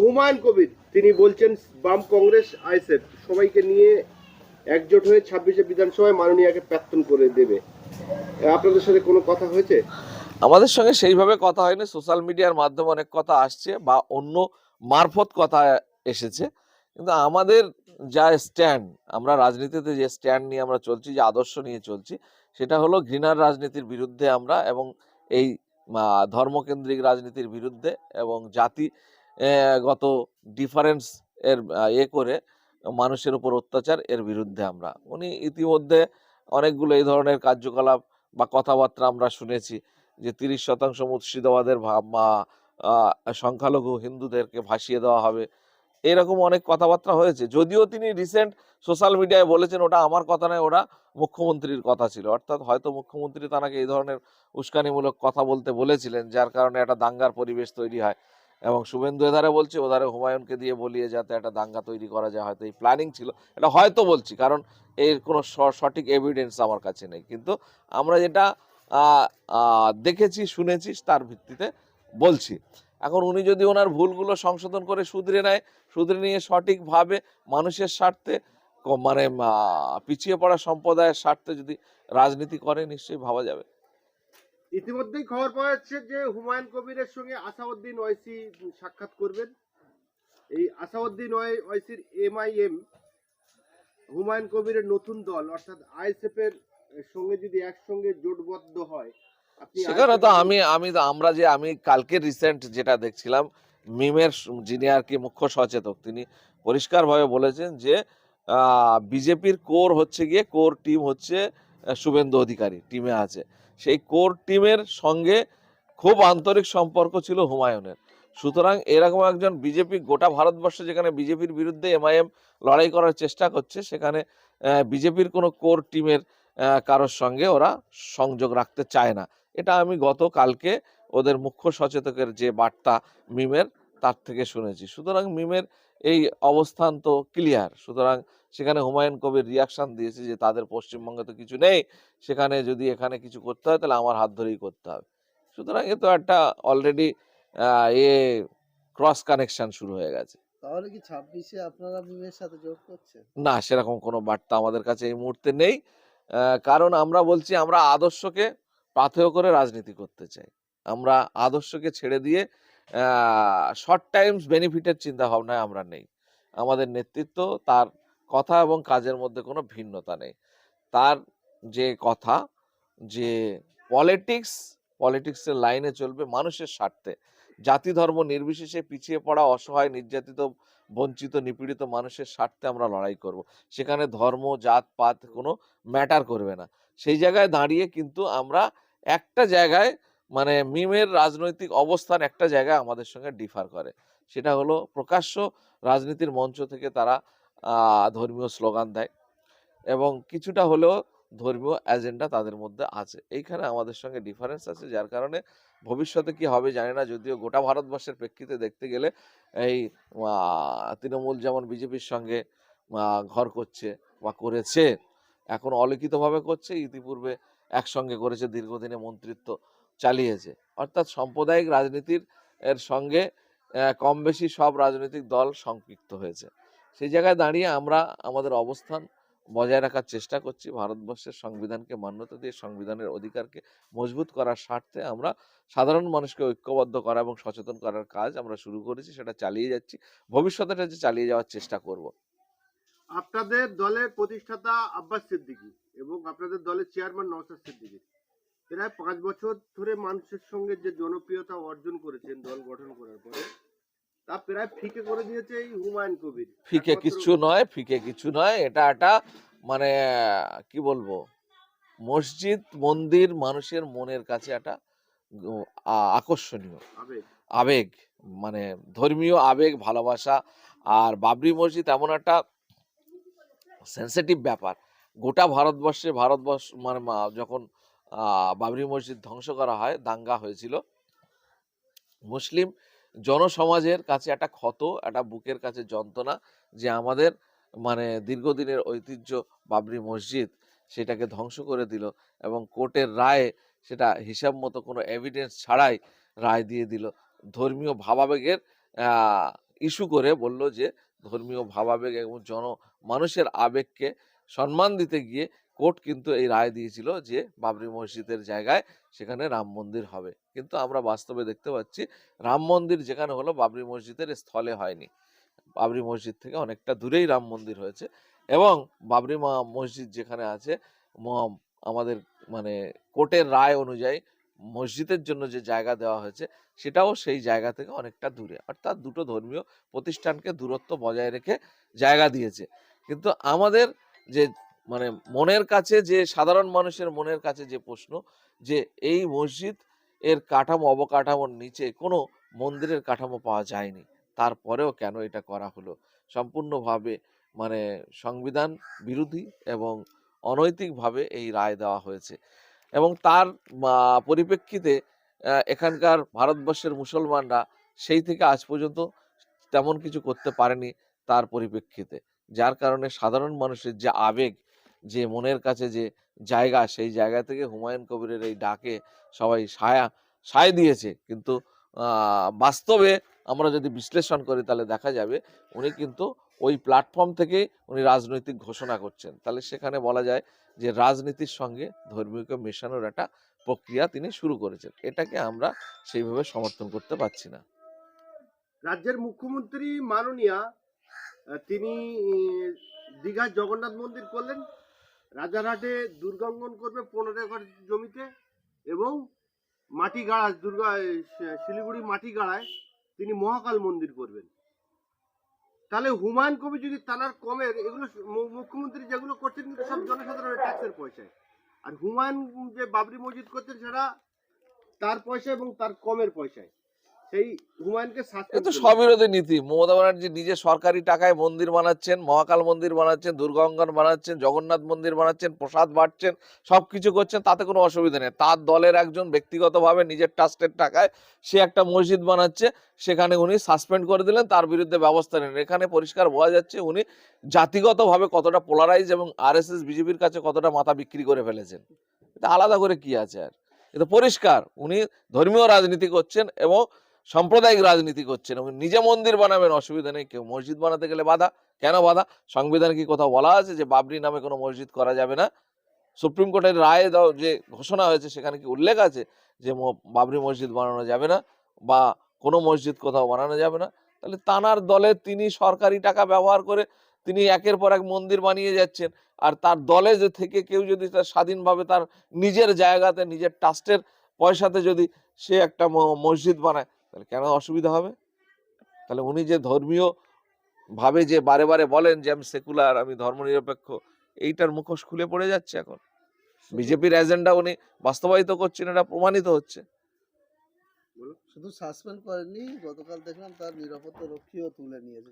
হুমায়ুন কবির, তিনি বলছেন, বাম কংগ্রেস, আইএসএফ, সবাইকে নিয়ে একজোট হয়ে ছাব্বিশে বিধানসভায় মাননীয়াকে প্রার্থন করে দেবে। আপনাদের সাথে কোনো কথা হয়েছে? আমাদের সঙ্গে সেইভাবে কথা হয়নি। সোশ্যাল মিডিয়ার মাধ্যমে অনেক কথা আসছে বা অন্য মারফত কথা এসেছে। কিন্তু আমাদের যা স্ট্যান্ড, আমরা রাজনীতিতে যে স্ট্যান্ড নিয়ে আমরা চলছি, যে আদর্শ নিয়ে চলছি, সেটা হলো ঘৃণার রাজনীতির বিরুদ্ধে আমরা এবং এই ধর্মকেন্দ্রিক রাজনীতির বিরুদ্ধে এবং জাতি গত ডিফারেন্স এর এ করে মানুষের উপর অত্যাচার এর বিরুদ্ধে আমরা। উনি ইতিমধ্যে অনেকগুলো এই ধরনের কার্যকলাপ বা কথাবার্তা আমরা শুনেছি যে তিরিশ শতাংশ মুর্শিদাবাদের সংখ্যালঘু হিন্দুদেরকে ভাসিয়ে দেওয়া হবে। এরকম অনেক কথাবার্তা হয়েছে। যদিও তিনি রিসেন্ট সোশ্যাল মিডিয়ায় বলেছেন ওটা আমার কথা নয় ওটা মুখ্যমন্ত্রীর কথা ছিল। অর্থাৎ হয়তো মুখ্যমন্ত্রী তাকে এই ধরনের উস্কানিমূলক কথা বলতে বলেছিলেন, যার কারণে একটা দাঙ্গার পরিবেশ তৈরি হয়। এবং শুভেন্দু এধারে বলছে ওধারে হুমায়ুনকে দিয়ে বলিয়ে যাতে একটা দাঙ্গা তৈরি করা যায়, হয়তো এই প্ল্যানিং ছিল। এটা হয়তো বলছি, কারণ এর কোনো সঠিক এভিডেন্স আমার কাছে নেই। কিন্তু আমরা যেটা দেখেছি, শুনেছি, তার ভিত্তিতে বলছি। এখন উনি যদি ওনার ভুলগুলো সংশোধন করে শুধরে নেয়, শুধরে নিয়ে সঠিকভাবে মানুষের স্বার্থে মানে পিছিয়ে পড়া সম্প্রদায়ের স্বার্থে যদি রাজনীতি করে, নিশ্চয়ই ভাবা যাবে। ইতিমধ্যেই খবর পাওয়া যাচ্ছে যে হুমায়ুন কবিরের সঙ্গে আসাউদ্দিন ওয়াইসি সাক্ষাৎ করবেন। এই আসাউদ্দিন ওয়াইসির এমআইএম হুমায়ুন কবিরের নতুন দল অর্থাৎ আইএসএফ এর সঙ্গে যদি একসঙ্গে জোটবদ্ধ হয় সেখানে তো আমি আমি আমরা যে আমি কালকে রিসেন্ট যেটা দেখছিলাম মিমের যিনি আর কি মুখ্য সচেতক তিনি পরিষ্কারভাবে বলেছেন যে বিজেপির কোর হচ্ছে গিয়ে কোর টিম হচ্ছে শুভেন্দু অধিকারী টিমে আছে। সেই কোর টিমের সঙ্গে খুব আন্তরিক সম্পর্ক ছিল হুমায়ুনের। সুতরাং এরকম একজন বিজেপি, গোটা ভারতবর্ষে যেখানে বিজেপির বিরুদ্ধে এমআইএম লড়াই করার চেষ্টা করছে, সেখানে বিজেপির কোনো কোর টিমের কারোর সঙ্গে ওরা সংযোগ রাখতে চায় না। এটা আমি গত কালকে ওদের মুখ্য সচেতকের যে বার্তা মিমের, তার থেকে শুনেছি। সুতরাং মিমের এই অবস্থান তো ক্লিয়ার সুতরাং সেখানে হুমায়ুন কবির রিয়াকশন দিয়েছে যে তাদের পশ্চিমবঙ্গে তো কিছু নেই সেখানে যদি এখানে কিছু করতে হয় তাহলে আমার হাত ধরেই করতে হবে। সুতরাং এ তো একটা অলরেডি এ ক্রস কানেকশন শুরু হয়ে গেছে। তাহলে কি ছাব্বিশে আপনারা মিমের সাথে যোগ করছেন? না সেরকম কোনো বার্তা আমাদের কাছে এই মুহূর্তে নেই। কারণ আমরা বলছি আমরা আদর্শকে পাথেয় করে রাজনীতি করতে চাই। আমরা আদর্শকে ছেড়ে দিয়ে শর্ট টাইমস বেনিফিটের চিন্তা ভাবনায় আমরা নেই। আমাদের নেতৃত্ব তার কথা এবং কাজের মধ্যে কোনো ভিন্নতা নেই। তার যে কথা, যে পলিটিক্স পলিটিক্সের লাইনে চলবে মানুষের স্বার্থে। জাতি ধর্ম নির্বিশেষে পিছিয়ে পড়া, অসহায়, নির্যাতিত, বঞ্চিত, নিপীড়িত মানুষের স্বার্থে আমরা লড়াই করব। সেখানে ধর্ম, জাত, পাত কোনো ম্যাটার করবে না। সেই জায়গায় দাঁড়িয়ে কিন্তু আমরা একটা জায়গায় মানে মিমের রাজনৈতিক অবস্থান একটা জায়গা আমাদের সঙ্গে ডিফার করে। সেটা হলো প্রকাশ্য রাজনীতির মঞ্চ থেকে তারা ধর্মীয় স্লোগান দেয় এবং কিছুটা হলেও ধর্মীয় এজেন্ডা তাদের মধ্যে আছে। এইখানে আমাদের সঙ্গে ডিফারেন্স আছে, যার কারণে ভবিষ্যতে কি হবে জানি না, যদিও গোটা ভারতবর্ষের প্রেক্ষিতে দেখতে গেলে এই তৃণমূল যেমন বিজেপির সঙ্গে ঘর করছে বা করেছে, এখন অলিখিতভাবে করছে, ইতিপূর্বে একসঙ্গে করেছে দীর্ঘদিনে মন্ত্রিত্ব চালিয়েছে। অর্থাৎ সাম্প্রদায়িক রাজনীতির, এর সঙ্গে কম বেশি সব রাজনৈতিক দল সম্পৃক্ত হয়েছে। সেই জায়গায় দাঁড়িয়ে আমরা আমাদের অবস্থান বজায় রাখার চেষ্টা করছি। ভারতবর্ষের সংবিধানকে মান্যতা দিয়ে, সংবিধানের অধিকারকে মজবুত করার স্বার্থে আমরা সাধারণ মানুষকে ঐক্যবদ্ধ করা এবং সচেতন করার কাজ আমরা শুরু করেছি, সেটা চালিয়ে যাচ্ছি। ভবিষ্যতে যে চালিয়ে যাওয়ার চেষ্টা করব। আপনাদের দলের প্রতিষ্ঠাতা আব্বাস সিদ্দিকী এবং আপনাদের দলের চেয়ারম্যান নওশাদ সিদ্দিকী। প্রায় পাঁচ বছর ধরে মানুষের সঙ্গে যে জনপ্রিয়তা অর্জন করেছেন দল গঠন করার পরে তা প্রায় ফিকে করে দিয়েছে এই হুমায়ুন কবির। ফিকে কিছু নয় ফিকে কিছু নয় এটা একটা মানে কি বলব মসজিদ মন্দির মানুষের মনের কাছে একটা আকর্ষণীয়। আবেগ। আবেগ মানে ধর্মীয় আবেগ ভালোবাসা আর বাবরি মসজিদ এমন একটা সেন্সিটিভ ব্যাপার। গোটা ভারতবর্ষে ভারতবর্ষ মানে যখন বাবরি মসজিদ ধ্বংস করা হয়, দাঙ্গা হয়েছিল। মুসলিম জনসমাজের কাছে একটা ক্ষত, একটা বুকের কাছে যন্ত্রণা যে আমাদের মানে দীর্ঘদিনের ঐতিহ্য বাবরি মসজিদ সেটাকে ধ্বংস করে দিল এবং কোর্টের রায়ে সেটা হিসাব মতো কোনো এভিডেন্স ছাড়াই রায় দিয়ে দিল। ধর্মীয় ভাবাবেগের ইস্যু করে বলল যে ধর্মীয় ভাবাবেগ এবং জন, মানুষের আবেগকে সম্মান দিতে গিয়ে কোর্ট কিন্তু এই রায় দিয়েছিল যে, বাবরি মসজিদের জায়গায় সেখানে রাম মন্দির হবে। কিন্তু আমরা বাস্তবে দেখতে পাচ্ছি, রাম মন্দির যেখানে হলো বাবরি মসজিদের স্থলে হয়নি। বাবরি মসজিদ থেকে অনেকটা দূরেই রাম মন্দির হয়েছে এবং বাবরি মা- মসজিদ যেখানে আছে আমাদের মানে কোর্টের রায় অনুযায়ী মসজিদের জন্য যে জায়গা দেওয়া হয়েছে, সেটাও সেই জায়গা থেকে অনেকটা দূরে। অর্থাৎ দুটো ধর্মীয় প্রতিষ্ঠানকে দূরত্ব বজায় রেখে জায়গা দিয়েছে। কিন্তু আমাদের যে মানে মনের কাছে যে, সাধারণ মানুষের মনের কাছে যে প্রশ্ন যে, এই মসজিদ এর কাঠামো, অবকাঠামোর নিচে কোনো মন্দিরের কাঠামো পাওয়া যায়নি। তারপরেও কেন এটা করা হলো? সম্পূর্ণভাবে মানে সংবিধান বিরোধী এবং অনৈতিকভাবে এই রায় দেওয়া হয়েছে। এবং তার পরিপ্রেক্ষিতে এখানকার ভারতবর্ষের মুসলমানরা সেই থেকে আজ পর্যন্ত তেমন কিছু করতে পারেনি তার পরিপ্রেক্ষিতে। যার কারণে সাধারণ মানুষের যে আবেগ যে মনের কাছে যে জায়গা, সেই জায়গা থেকে হুমায়ুন কবিরের এই ডাকে সবাই সায়া, সায় দিয়েছে। কিন্তু বাস্তবে আমরা যদি বিশ্লেষণ করি তাহলে দেখা যাবে উনি কিন্তু ওই প্ল্যাটফর্ম থেকেই উনি রাজনৈতিক ঘোষণা করছেন। তাহলে সেখানে বলা যায় যে রাজনীতির সঙ্গে ধর্মীয়কে মেশানোর একটা প্রক্রিয়া তিনি শুরু করেছেন। এটাকে আমরা সেইভাবে সমর্থন করতে পারছি না। রাজ্যের মুখ্যমন্ত্রী মাননীয়া তিনি দীঘার জগন্নাথ মন্দির করলেন। রাজারহাটে দুর্গাঙ্গন করবে পনেরো একর জমিতে এবং মাটি গাড়া দুর্গা শিলিগুড়ি মাটি গাড়ায় তিনি মহাকাল মন্দির করবেন। তাহলে হুমায়ুন কবি যদি তানার কমের এগুলো মুখ্যমন্ত্রী যেগুলো করছেন কিন্তু সব জনসাধারণের ট্যাক্সের পয়সায়। আর হুমায়ুন যে বাবরি মসজিদ করছেন সেটা তার পয়সা এবং তার কমের পয়সায়। সেই হুমায়ুনকে এ সাসপেন্ড তো স্ববিরোধী নীতি। মমতা ব্যানার্জি নিজে সরকারি টাকায় মন্দির বানাচ্ছেন মহাকাল মন্দির বানাচ্ছেন দুর্গাঙ্গন বানাচ্ছেন জগন্নাথ মন্দির বানাচ্ছেন প্রসাদ বাড়ছেন সবকিছু করছেন তাতে কোনো অসুবিধা নেই। তার দলের একজন ব্যক্তিগতভাবে নিজের ট্রাস্টের টাকায় সে একটা মসজিদ বানাচ্ছে সেখানে উনি সাসপেন্ড করে দিলেন তার বিরুদ্ধে ব্যবস্থা নেন। এখানে পরিষ্কার বোঝা যাচ্ছে উনি জাতিগতভাবে কতটা পোলারাইজ এবং আরএসএস বিজেপির কাছে কতটা মাথা বিক্রি করে ফেলেছেন। এটা আলাদা করে কি আছে আর? এটা পরিষ্কার। উনি ধর্মীয় রাজনীতি করছেন এবং সাম্প্রদায়িক রাজনীতি করছেন এবং নিজে মন্দির বানাবেন, অসুবিধা নেই। কেউ মসজিদ বানাতে গেলে বাধা। কেন বাধা? সংবিধানে কি কোথাও বলা আছে যে বাবরি নামে কোনো মসজিদ করা যাবে না? সুপ্রিম কোর্টের রায় যে ঘোষণা হয়েছে, সেখানে কি উল্লেখ আছে যে বাবরি মসজিদ বানানো যাবে না বা কোনো মসজিদ কোথাও বানানো যাবে না? তাহলে তানার দলে তিনি সরকারি টাকা ব্যবহার করে তিনি একের পর এক মন্দির বানিয়ে যাচ্ছেন। আর তার দলে যে থেকে কেউ যদি তার স্বাধীনভাবে তার নিজের জায়গাতে, নিজের ট্রাস্টের পয়সাতে যদি সে একটা মসজিদ বানায় তাহলে কেন অসুবিধা হবে? তাহলে উনি যে ধর্মীয় ভাবে যে বারে বারে বলেন যে আমি সেকুলার আমি ধর্মনিরপেক্ষ, এইটার মুখোশ খুলে পড়ে যাচ্ছে এখন। বিজেপির এজেন্ডা উনি বাস্তবায়িত করছেন, এটা প্রমাণিত হচ্ছে। শুধু সাসপেন্ড করেনি গতকাল দেখলাম তার নিরাপত্তা রক্ষীও তুলে নিয়েছে।